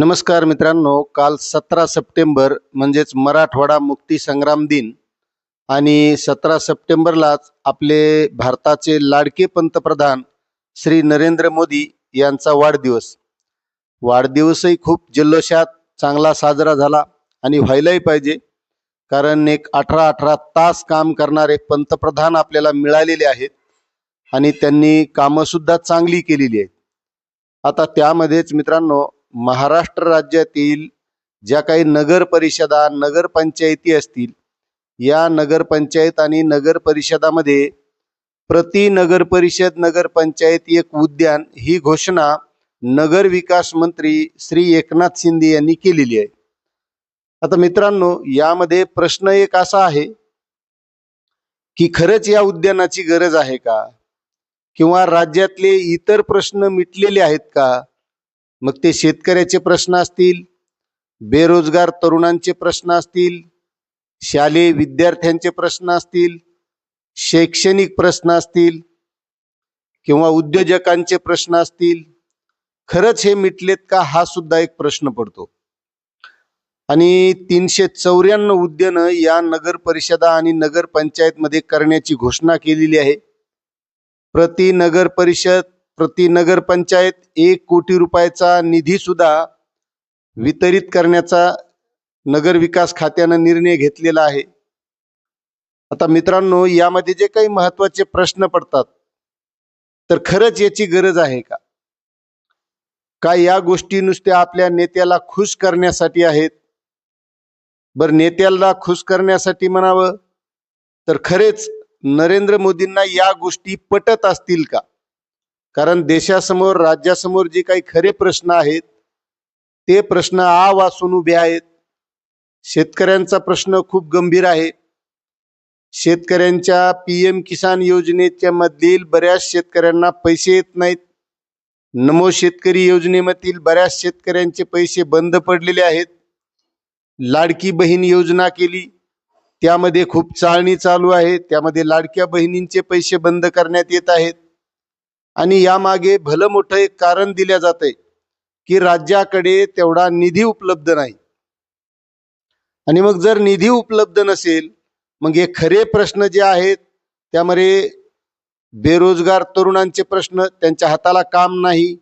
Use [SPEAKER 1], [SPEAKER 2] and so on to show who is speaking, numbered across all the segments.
[SPEAKER 1] नमस्कार मित्रांनो काल सतरा सप्टेंबर म्हणजेच मराठवाडा मुक्ती संग्राम दिन आणि सतरा सप्टेंबरलाच आपले भारताचे लाडके पंतप्रधान श्री नरेंद्र मोदी यांचा वाढदिवस. वाढदिवसही खूप जल्लोषात चांगला साजरा झाला आणि व्हायलाही पाहिजे कारण एक अठरा अठरा तास काम करणारे पंतप्रधान आपल्याला मिळालेले आहेत आणि त्यांनी कामंसुद्धा चांगली केलेली आहेत. आता त्यामध्येच मित्रांनो महाराष्ट्र राज्यातील ज्या काही नगर परिषदा असतील या नगरपंचायत आणि नगर परिषदामध्ये प्रति नगर परिषद एक उद्यान ही घोषणा नगर विकास मंत्री श्री एकनाथ शिंदे यांनी केलेली आहे. आता मित्रांनो यामध्ये प्रश्न एक असा आहे की खरंच या उद्यानाची गरज आहे का? किंवा राज्यातले इतर प्रश्न मिटलेले आहेत का? मग ते शेतकऱ्याचे प्रश्न असतील बेरोजगार तरुणांचे प्रश्न असतील शालेय विद्यार्थ्यांचे प्रश्न असतील शैक्षणिक प्रश्न असतील किंवा उद्योजकांचे प्रश्न असतील खरंच हे मिटलेत का हा सुद्धा एक प्रश्न पडतो. आणि तीनशे चौऱ्याण्णव उद्यानं या नगर परिषदा आणि नगर पंचायतमध्ये करण्याची घोषणा केलेली आहे. प्रति नगर परिषद प्रति नगरपंचायत एक कोटी रुपयाचा निधी सुद्धा वितरित करण्याचा नगर विकास खात्यानं निर्णय घेतलेला आहे. आता मित्रांनो यामध्ये जे काही महत्त्वाचे प्रश्न पडतात तर खरंच याची गरज आहे का? का या गोष्टी नुसत्या आपल्या नेत्याला खुश करण्यासाठी आहेत? बर नेत्याला खुश करण्यासाठी म्हणावं तर खरेच नरेंद्र मोदींना या गोष्टी पटत असतील का? कारण देशासमोर राज्यासमोर जे काही खरे प्रश्न आहेत ते प्रश्न आ वासून उभे आहेत. शेतकऱ्यांचा प्रश्न खूप गंभीर आहे. शेतकऱ्यांच्या पी एम किसान योजनेच्या मधील बऱ्याच शेतकऱ्यांना पैसे येत नाहीत. नमो शेतकरी योजनेमधील बऱ्याच शेतकऱ्यांचे पैसे बंद पडलेले आहेत. लाडकी बहीण योजना केली. त्यामध्ये खूप चाळणी चालू आहे. त्यामध्ये लाडक्या बहिणींचे पैसे बंद करण्यात येत आहेत. आणि यामागे भलं मोठं एक कारण दिल्या जात आहे की राज्याकडे तेवढा निधी उपलब्ध नाही. आणि मग जर निधी उपलब्ध नसेल मग हे खरे प्रश्न जे आहेत त्यामध्ये बेरोजगार तरुणांचे प्रश्न त्यांच्या हाताला काम नाही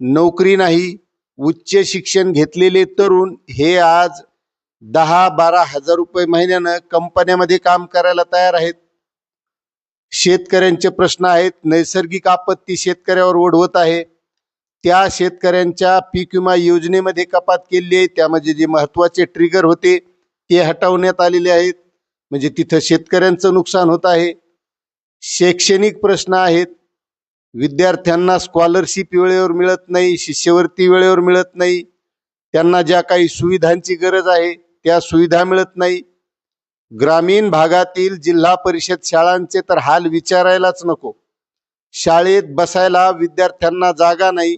[SPEAKER 1] नोकरी नाही उच्च शिक्षण घेतलेले तरुण हे आज दहा बारा हजार रुपये महिन्यानं कंपन्यामध्ये काम करायला तयार आहेत. शेतकऱ्यांचे प्रश्न आहेत. नैसर्गिक आपत्ती शेतकऱ्यावर ओढवत आहे. त्या शेतकऱ्यांच्या पीक विमा योजनेमध्ये कपात केली आहे. त्यामध्ये जे महत्त्वाचे ट्रिगर होते ते हटवण्यात आलेले आहेत. म्हणजे तिथं शेतकऱ्यांचं नुकसान होत आहे. शैक्षणिक प्रश्न आहेत. विद्यार्थ्यांना स्कॉलरशिप वेळेवर मिळत नाही शिष्यवृत्ती वेळेवर मिळत नाही. त्यांना ज्या काही सुविधांची गरज आहे त्या सुविधा मिळत नाही. ग्रामीण भागातील जिल्हा परिषद शाळांचे तर हाल विचारायलाच नको. शाळेत बसायला विद्यार्थ्यांना जागा नाही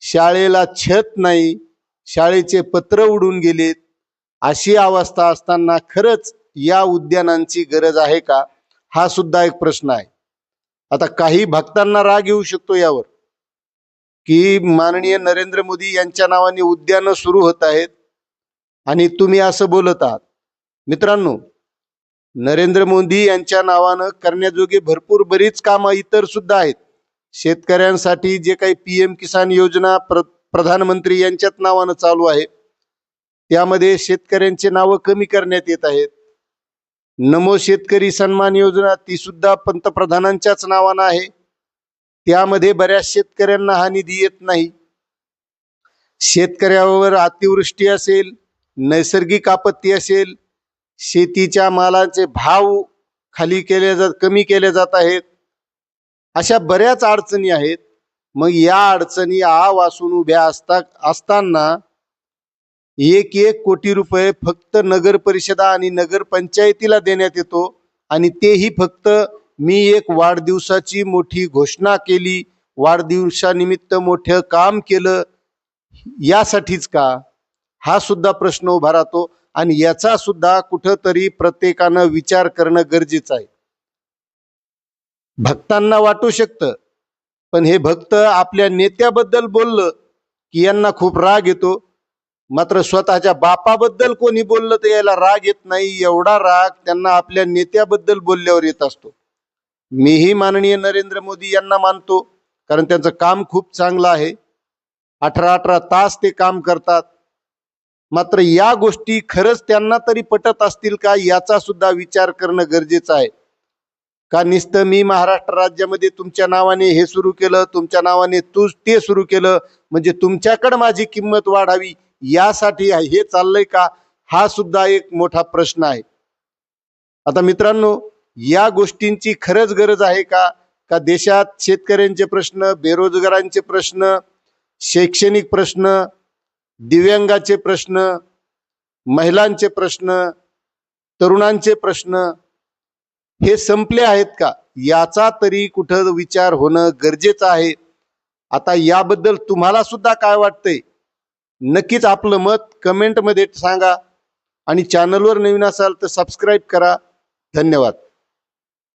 [SPEAKER 1] शाळेला छत नाही शाळेचे पत्र उडून गेलेत. अशी अवस्था असताना खरंच या उद्यानांची गरज आहे का? हा सुद्धा एक प्रश्न आहे. आता काही भक्तांना राग येऊ शकतो यावर. की माननीय नरेंद्र मोदी यांच्या नावाने उद्यानं सुरू होत आहेत आणि तुम्ही असं बोलत आहात. मित्रांनो नरेंद्र मोदी यांच्या नावानं करण्याजोगे भरपूर बरीच कामं इतर सुद्धा आहेत. शेतकऱ्यांसाठी जे काही पी एम किसान योजना प्र प्रधानमंत्री यांच्याच नावानं चालू आहे त्यामध्ये शेतकऱ्यांचे नावं कमी करण्यात येत आहेत. नमो शेतकरी सन्मान योजना ती सुद्धा पंतप्रधानांच्याच नावानं आहे. त्यामध्ये बऱ्याच शेतकऱ्यांना हा निधी येत नाही. शेतकऱ्यावर अतिवृष्टी असेल नैसर्गिक आपत्ती असेल शेतीच्या मालाचे भाव खाली केले जात कमी केले जात आहेत. अशा बऱ्याच अडचणी आहेत. मग या अडचणी आ वासून उभ्या असता असताना एक एक कोटी रुपये फक्त नगर परिषदा आणि नगरपंचायतीला देण्यात येतो आणि तेही फक्त मी एक वाढदिवसाची मोठी घोषणा केली वाढदिवसानिमित्त मोठं काम केलं यासाठीच का? हा सुद्धा प्रश्न उभा राहतो. आणि याचा सुद्धा कुठंतरी प्रत्येकानं विचार करणं गरजेचं आहे. भक्तांना वाटू शकतं पण हे भक्त आपल्या नेत्याबद्दल बोललं की यांना खूप राग येतो. मात्र स्वतःच्या बापाबद्दल कोणी बोललं तर याला राग येत नाही एवढा राग त्यांना आपल्या नेत्याबद्दल बोलल्यावर येत असतो. मीही माननीय नरेंद्र मोदी यांना मानतो कारण त्यांचं काम खूप चांगलं आहे. अठरा अठरा तास ते काम करतात. मात्र या गोष्टी खरंच त्यांना तरी पटत असतील का याचा सुद्धा विचार करणं गरजेचं आहे. का नुसतं मी महाराष्ट्र राज्यामध्ये तुमच्या नावाने हे सुरू केलं तुमच्या नावाने तू ते सुरू केलं म्हणजे तुमच्याकडं माझी किंमत वाढावी यासाठी हे चाललंय का? हा सुद्धा एक मोठा प्रश्न आहे. आता मित्रांनो या गोष्टींची खरंच गरज आहे का? का देशात शेतकऱ्यांचे प्रश्न बेरोजगारांचे प्रश्न शैक्षणिक प्रश्न दिव्यांगाचे प्रश्न महिलांचे प्रश्न तरुणांचे प्रश्न हे संपले आहेत का? याचा तरी कुठं विचार होणं गरजेचं आहे. आता याबद्दल तुम्हाला सुद्धा काय वाटतंय? नक्कीच आपलं मत कमेंटमध्ये सांगा आणि चॅनलवर नवीन असाल तर सबस्क्राईब करा. धन्यवाद.